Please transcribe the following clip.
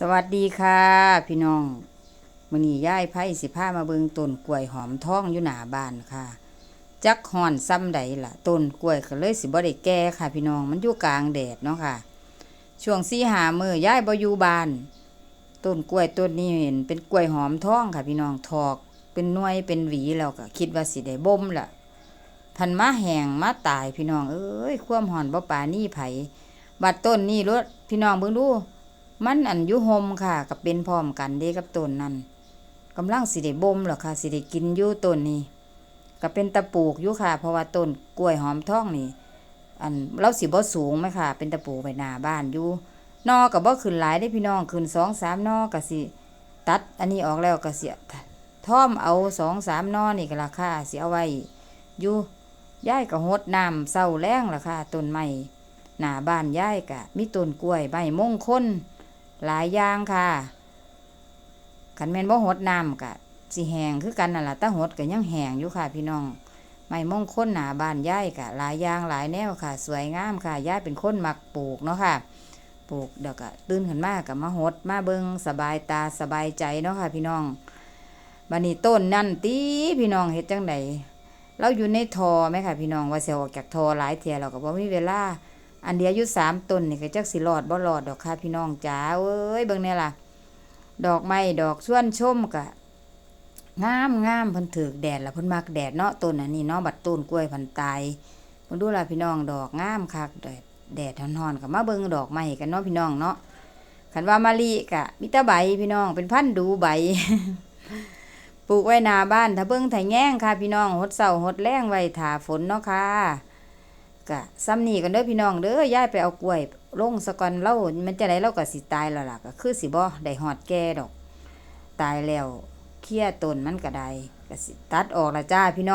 สวัสดีค่ะ พี่น้องมื้อนี้ย้ายไผสิพามาเบิงต้นกล้วยหอมทองอยู่หน้าบ้านค่ะ จักฮ้อนซ้ำใดล่ะต้นกล้วยก็เลยสิบ่ได้แก่ค่ะ พี่น้องมันอยู่กลางแดดเนาะค่ะ ช่วง4 5มื้อย้ายบ่อยู่บ้านต้นกล้วยต้นนี้เห็นเป็นกล้วยหอมทองค่ะ พี่น้องถอกเป็นน่วยเป็นหวีแล้วก็คิดว่าสิได้บ่มล่ะพันมาแห้งมาตายพี่น้องเอ้ยความหอนบ่ปานี่ไผบัดต้นนี้รถพี่น้องเบิ่งดู มันอันยุหมค่ะกับเป็นพร้อมกันเด้กับต้นนั้นกำลังสิได้บ่มหรอกค่ะสิได้กินอยู่ต้นนี้ก็เป็นตะปูกอยู่ค่ะ เพราะว่าต้นกล้วยหอมทองนี่อันเราสิบ่สูงไหมค่ะ เป็นตะปูกไปหน้าบ้านอยู่นอก็บ่ขึ้นหลายได้พี่น้องขึ้นสองสามนอก็สิตัดอันนี้ออกแล้วก็สิท่อมเอาสองสามนอนี่ก็ราคาสิเอาไว้อยู่ย้ายก็หดน้ำเศร้าแรงล่ะค่ะต้นไม้หน้าบ้านย้ายก็มีต้นกล้วยใบมงคล หลายอย่างค่ะขันแม่นบ่หดน้ำกะสิแหงคือกันนั่นล่ะตาหดก็ยังแหงอยู่ค่ะ พี่น้องไม้มงคลหนาบานย้ายกะหลายอย่างหลายแนวค่ะ สวยงามค่ะย้ายเป็นคนมักปลูกเนาะค่ะ ปลูกเดี๋ยวก็ตื่นขึ้นมาก็มาหดมาเบิงสบายตาสบายใจเนาะค่ะ พี่น้องบัดนี้ต้นนั่นตีพี่น้องเฮ็ดจังไดเราอยู่ในทอไหมค่ะ พี่น้องว่าสิออกจากทอหลายเที่ยเราก็บ่มีเวลา อันเดียวอยู่สามต้นนี่ก็จักสิรอดบ่รอดดอกค่ะพี่น้องจ๋าเอ้ยเบิ่งเนี่ยล่ะ ดอกไม้ดอกส่วนชมกะงามงามพิ่นถือแดดละพิ่นมักแดดเนาะต้นอันนี้เนาะบัดต้นกล้วยพันตายเพิ่นดูล่ะพี่น้องดอกงามคักแดดแดดร้อนๆก็มาเบิ่งดอกไม้กันเนาะพี่น้องเนาะคันว่ามะลิกะมีแต่ใบพี่น้องเป็นพันดูใบปลูกไว้นาบ้านถ้าเบิ่งถ้าแง่งค่ะพี่น้องหดเสาหดแรงไว้ถ้าฝนเนาะค่ะ กะซ้ำนี่กันเด้อพี่น้องเด้อย่ายไปเอากล้วยลงสะกอนเล่ามันจะได้เล่าก็สิตายแล้วล่ะก็คือสิบ่ได้หอดแก่ดอก ตายแล้วเคลี่ยต้นมันก็ได้ก็สิตัดออกละจ้าพี่น้อง